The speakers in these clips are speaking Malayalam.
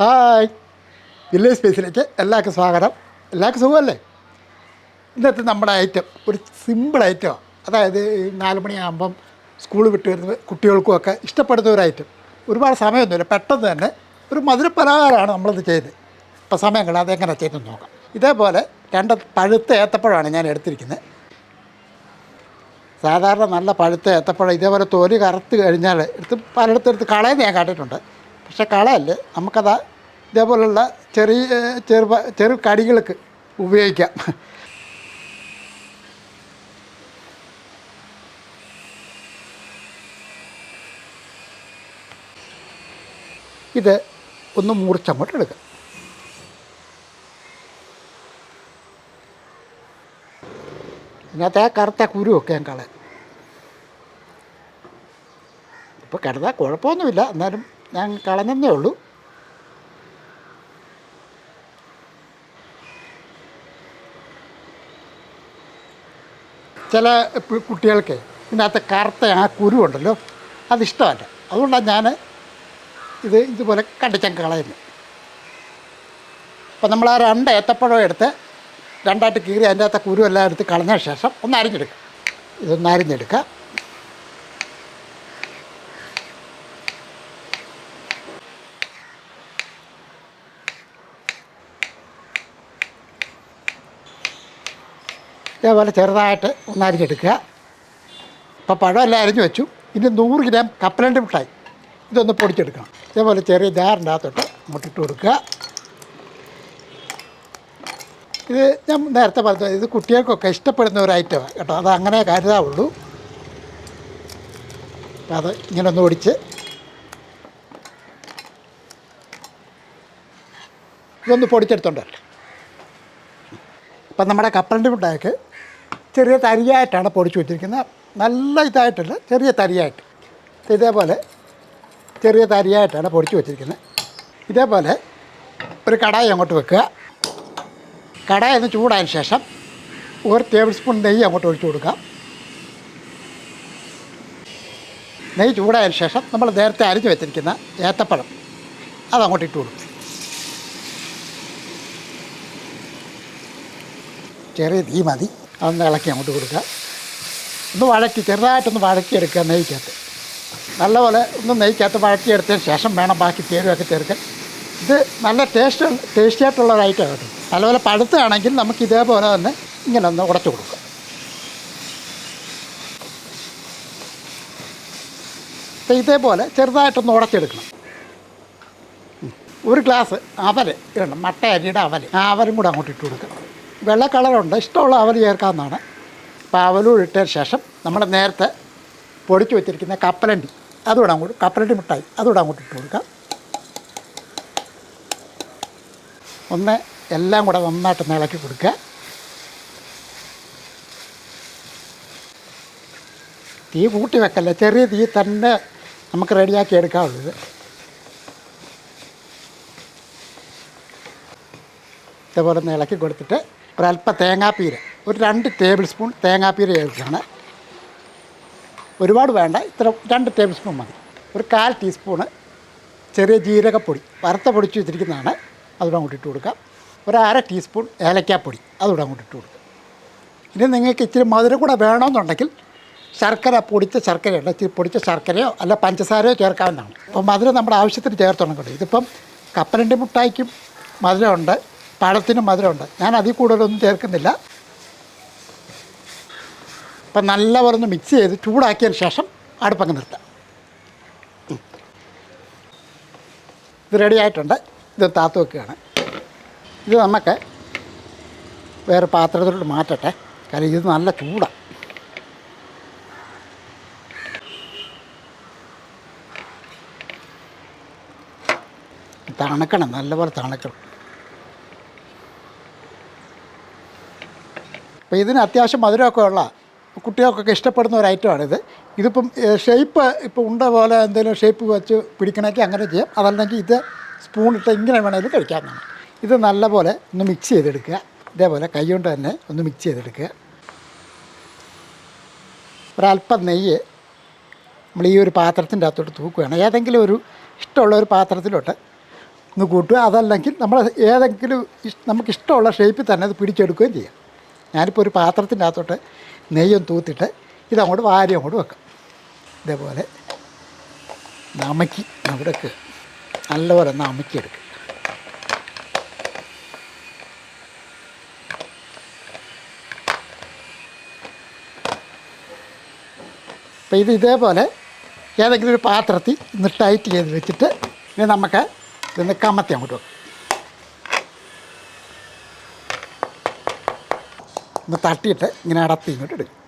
ഹായ്. വില്ലേജ് സ്പേസിലേക്ക്? എല്ലാവർക്കും സ്വാഗതം. എല്ലാവർക്കും സുഖമല്ലേ? ഇന്നത്തെ നമ്മുടെ ഐറ്റം ഒരു സിമ്പിൾ ഐറ്റമാണ് അതായത് നാല് മണിയാകുമ്പം സ്കൂൾ വിട്ട് വരുന്ന കുട്ടികൾക്കും ഒക്കെ ഇഷ്ടപ്പെടുന്ന ഒരു ഐറ്റം ഒരുപാട് സമയമൊന്നുമില്ല. പെട്ടെന്ന് തന്നെ ഒരു മധുരപലഹാരമാണ് നമ്മളത് ചെയ്ത് ഇപ്പോൾ സമയം കളയാതെ എങ്ങനെ ചെയ്തെന്ന് നോക്കാം. ഇതേപോലെ രണ്ട് പഴുത്ത ഏത്തപ്പഴമാണ് ഞാൻ എടുത്തിരിക്കുന്നത്. സാധാരണ നല്ല പഴുത്ത ഏത്തപ്പഴം ഇതേപോലെ തൊലി കറുത്ത് കഴിഞ്ഞാൽ എടുത്ത് പലയിടത്തും എടുത്ത് കളയുന്ന ഞാൻ കണ്ടിട്ടുണ്ട്. പക്ഷേ കളയല്ലേ. നമുക്കത് ഇതേപോലുള്ള ചെറിയ ചെറു ചെറു കടികൾക്ക് ഉപയോഗിക്കാം. ഇത് ഒന്ന് മുറിച്ചങ്ങോട്ട് എടുക്കാം. ഇതിനകത്ത് ആ കറുത്ത കുരുവൊക്കെ ഞാൻ കളയാം. ഇപ്പോൾ കിടന്നാൽ കുഴപ്പമൊന്നുമില്ല. എന്നാലും ഞാൻ കളഞ്ഞേ ഉള്ളൂ. ചില കുട്ടികൾക്ക് ഇതിനകത്ത് കറുത്ത ആ കുരുണ്ടല്ലോ അതിഷ്ടമല്ല. അതുകൊണ്ടാണ് ഞാൻ ഇത് ഇതുപോലെ കണ്ടിച്ചങ്ങ് കളയുന്നത്. അപ്പോൾ നമ്മൾ ആ രണ്ട് ഏത്തപ്പഴം എടുത്ത് രണ്ടായിട്ട് കീറി അതിന്റെ അകത്തെ കുരു എല്ലാം എടുത്ത് കളഞ്ഞ ശേഷം ഒന്ന് അരിഞ്ഞെടുക്കുക ഇതൊന്ന് അരിഞ്ഞെടുക്കുക ഇതേപോലെ ചെറുതായിട്ട് ഒന്നരിഞ്ഞെടുക്കുക അപ്പോൾ പഴം പഴമെല്ലാം അരിഞ്ഞു വെച്ചു. ഇനി നൂറ് ഗ്രാം കപ്പലണ്ടി മിഠായി. ഇതൊന്ന് പൊടിച്ചെടുക്കണം. ഇതേപോലെ ചെറിയ ജാറിന്റെ മുട്ടിട്ട് കൊടുക്കുക. ഇത് ഞാൻ നേരത്തെ പറഞ്ഞു ഇത് കുട്ടികൾക്കൊക്കെ ഇഷ്ടപ്പെടുന്ന ഒരു ഐറ്റമാണ് കേട്ടോ. അത് അങ്ങനെ കരുതാവുള്ളൂ. അപ്പം അത് ഇങ്ങനെ ഒന്ന് ഓടിച്ച് ഇതൊന്ന് പൊടിച്ചെടുത്തോണ്ടല്ലോ ഇപ്പം നമ്മുടെ കപ്പലണ്ടി മിഠായിക്ക് ചെറിയ തരിയായിട്ടാണ് പൊടിച്ച് വെച്ചിരിക്കുന്നത്. നല്ല ഇതായിട്ടല്ല ചെറിയ തരിയായിട്ട്. ഇതേപോലെ ചെറിയ തരിയായിട്ടാണ് പൊടിച്ച് വെച്ചിരിക്കുന്നത്. ഇതേപോലെ ഒരു കടായി അങ്ങോട്ട് വെക്കുക. കടായി ഒന്ന് ചൂടായതിന് ശേഷം ഒരു ടേബിൾ സ്പൂൺ നെയ്യ് അങ്ങോട്ട് ഒഴിച്ചു കൊടുക്കാം. നെയ്യ് ചൂടായതിന് ശേഷം നമ്മൾ നേരത്തെ അരിഞ്ഞു വെച്ചിരിക്കുന്ന ഏത്തപ്പഴം അതങ്ങോട്ട് ഇട്ട് കൊടുക്കും. ചെറിയ തീ മതി. അതൊന്ന് ഇളക്കി അങ്ങോട്ട് കൊടുക്കുക. ഒന്ന് വഴറ്റി ചെറുതായിട്ടൊന്ന് വഴറ്റിയെടുക്കുക നെയ്ക്കകത്ത്. നല്ലപോലെ ഒന്ന് നെയ്ക്കകത്ത് വഴറ്റിയെടുത്തതിന് ശേഷം വേണം ബാക്കി ചേരുവൊക്കെ ചേർക്കാൻ. ഇത് നല്ല ടേസ്റ്റ് ടേസ്റ്റി ആയിട്ടുള്ള ഒരു ഐറ്റം കേട്ടോ നല്ലപോലെ പഴുത്താണെങ്കിൽ നമുക്ക് ഇതേപോലെ തന്നെ ഇങ്ങനെ ഒന്ന് ഉടച്ചു കൊടുക്കുക ഇതേപോലെ ചെറുതായിട്ടൊന്ന് ഉടച്ചെടുക്കണം. ഒരു ഗ്ലാസ് അവൽ ഇടണം. മട്ട അരിയുടെ അവൽ ആ അവലും കൂടെ അങ്ങോട്ട് ഇട്ട് കൊടുക്കുക വെള്ള കളറുണ്ട്. ഇഷ്ടമുള്ള അവൽ ചേർക്കാവുന്നതാണ്. അപ്പോൾ അവലൂടെ ഇട്ടതിന് ശേഷം നമ്മൾ നേരത്തെ പൊടിച്ച് വെച്ചിരിക്കുന്ന കപ്പലണ്ടി അതുകൂടെ അങ്ങോട്ട് കപ്പലണ്ടി മിഠായി അതുകൂടെ അങ്ങോട്ട് ഇട്ട് കൊടുക്കാം. ഒന്ന് എല്ലാം കൂടെ നന്നായിട്ട് ഇളക്കി കൊടുക്കുക. തീ കൂട്ടി വെക്കല്ല? ചെറിയ തീ തന്നെ നമുക്ക് റെഡിയാക്കി എടുക്കാവുള്ളത് ഇത് ഇതേപോലെ ഒന്ന് ഇളക്കി കൊടുത്തിട്ട് ഒരല്പം തേങ്ങാപ്പീര. ഒരു രണ്ട് ടേബിൾ സ്പൂൺ തേങ്ങാപ്പീര ചേർക്കുകയാണ്. ഒരുപാട് വേണ്ട ഇത്ര രണ്ട് ടേബിൾ സ്പൂൺ മതി. ഒരു കാൽ ടീസ്പൂണ് ചെറിയ ജീരകപ്പൊടി വറുത്ത പൊടിച്ച് വെച്ചിരിക്കുന്നതാണ്. അതുകൂടെ അങ്ങോട്ട് ഇട്ട് കൊടുക്കാം. ഒരു അര ടീസ്പൂൺ ഏലക്കാപ്പൊടി അതുകൂടെ അങ്ങോട്ട് ഇട്ട് കൊടുക്കാം. ഇനി നിങ്ങൾക്ക് ഇച്ചിരി മധുരം കൂടെ വേണമെന്നുണ്ടെങ്കിൽ ശർക്കര പൊടിച്ച ശർക്കരയുണ്ട് ഇച്ചിരി പൊടിച്ച ശർക്കരയോ അല്ല പഞ്ചസാരയോ ചേർക്കാവുന്നതാണ്. അപ്പോൾ മധുരം നമ്മുടെ ആവശ്യത്തിന് ചേർത്തോണം കേട്ടോ. ഇതിപ്പം കപ്പലണ്ടി മുട്ടായിക്കും മധുരമുണ്ട്. പഴത്തിനും മധുരമുണ്ട്. ഞാൻ അതിൽ കൂടുതലൊന്നും ചേർക്കുന്നില്ല. അപ്പം നല്ലപോലെ ഒന്ന് മിക്സ് ചെയ്ത് ചൂടാക്കിയതിന് ശേഷം അടുപ്പങ്ങ് നിർത്താം. ഇത് റെഡി ആയിട്ടുണ്ട്. ഇത് താത്തു വെക്കുകയാണ്. ഇത് നമുക്ക് വേറെ പാത്രത്തിലോട്ട് മാറ്റട്ടെ. കാരണം ഇത് നല്ല ചൂടാണ് തണുക്കണം നല്ലപോലെ തണുക്കണം. അപ്പോൾ ഇതിന് അത്യാവശ്യം മധുരമൊക്കെ ഉള്ള കുട്ടികൾക്കൊക്കെ ഇഷ്ടപ്പെടുന്ന ഒരു ഐറ്റമാണിത്. ഇതിപ്പം ഷേപ്പ് ഇപ്പോൾ ഉണ്ട പോലെ എന്തെങ്കിലും ഷേപ്പ് വെച്ച് പിടിക്കണമെങ്കിൽ അങ്ങനെ ചെയ്യാം. അതല്ലെങ്കിൽ ഇത് സ്പൂണിട്ട് ഇങ്ങനെ വേണമെങ്കിലും കഴിക്കാവുന്നതാണ് ഇത് നല്ലപോലെ ഒന്ന് മിക്സ് ചെയ്തെടുക്കുക. ഇതേപോലെ കൈ കൊണ്ട് തന്നെ ഒന്ന് മിക്സ് ചെയ്തെടുക്കുക. ഒരല്പം നെയ്യ് നമ്മൾ ഈ ഒരു പാത്രത്തിന്റെ അകത്തോട്ട് തൂക്കുകയാണ്. ഏതെങ്കിലും ഒരു ഇഷ്ടമുള്ള ഒരു പാത്രത്തിലോട്ട് ഒന്ന് കൂട്ടുക. അതല്ലെങ്കിൽ നമ്മൾ ഏതെങ്കിലും നമുക്ക് ഇഷ്ടമുള്ള ഷേപ്പിൽ തന്നെ അത് പിടിച്ചെടുക്കുകയും ചെയ്യാം. ഞാനിപ്പോൾ ഒരു പാത്രത്തിന്റെ അകത്തോട്ട് നെയ്യും തൂത്തിട്ട് ഇതങ്ങോട്ട് വാരി അങ്ങോട്ട് വെക്കാം. ഇതേപോലെ നമക്കി അവിടേക്ക് നല്ലപോലെ നമക്കിയെടുക്കുക അപ്പോൾ ഇത് ഇതേപോലെ ഏതെങ്കിലും ഒരു പാത്രത്തിൽ ഒന്ന് ടൈറ്റ് ചെയ്ത് വെച്ചിട്ട് ഇനി നമുക്ക് ഇതൊന്ന് കമത്തി അങ്ങോട്ട് വെക്കാം. ഒന്ന് തട്ടിയിട്ട് ഇങ്ങനെ അടത്തി ഇങ്ങോട്ട് എടുക്കും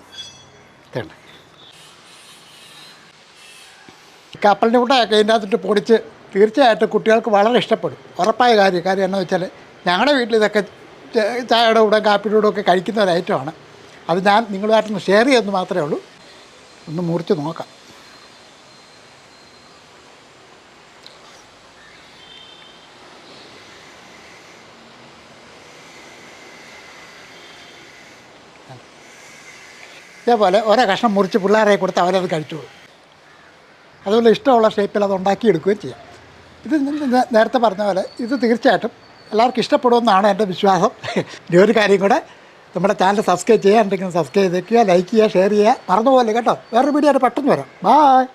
കപ്പലിന്റെ കൂടെ അതിന്റെ അകത്തിട്ട് പൊടിച്ച് തീർച്ചയായിട്ടും കുട്ടികൾക്ക് വളരെ ഇഷ്ടപ്പെടും. ഉറപ്പായ കാര്യം. കാര്യം എന്ന് വെച്ചാൽ ഞങ്ങളുടെ വീട്ടിൽ ഇതൊക്കെ ചായയുടെ കൂടെ കാപ്പിയുടെ കൂടെ ഒക്കെ കഴിക്കുന്ന ഒരു ഐറ്റമാണ് അത് ഞാൻ നിങ്ങളുമായിട്ടൊന്ന് ഷെയർ ചെയ്യുമെന്ന് മാത്രമേ ഉള്ളൂ. ഒന്ന് മുറിച്ച് നോക്കാം. ഇതേപോലെ ഓരോ കഷ്ണം മുറിച്ച് പിള്ളേരെ കൊടുത്ത് അവരത് കഴിച്ചോളും അതുപോലെ ഇഷ്ടമുള്ള ഷേപ്പിൽ അത് ഉണ്ടാക്കിയെടുക്കുകയും ചെയ്യാം. ഇത് നേരത്തെ പറഞ്ഞ പോലെ ഇത് തീർച്ചയായിട്ടും എല്ലാവർക്കും ഇഷ്ടപ്പെടുമെന്നാണ് എന്റെ വിശ്വാസം. ഇനി ഒരു കാര്യം കൂടെ നമ്മുടെ ചാനൽ സബ്സ്ക്രൈബ് ചെയ്യാൻ ഉണ്ടെങ്കിൽ സബ്സ്ക്രൈബ് ചെയ്തേക്കുക ലൈക്ക് ചെയ്യുക ഷെയർ ചെയ്യുക. മറന്നുപോകല്ലേ കേട്ടോ? വേറൊരു വീഡിയോ ആയിട്ട് പെട്ടെന്ന് വരാം. ബായ്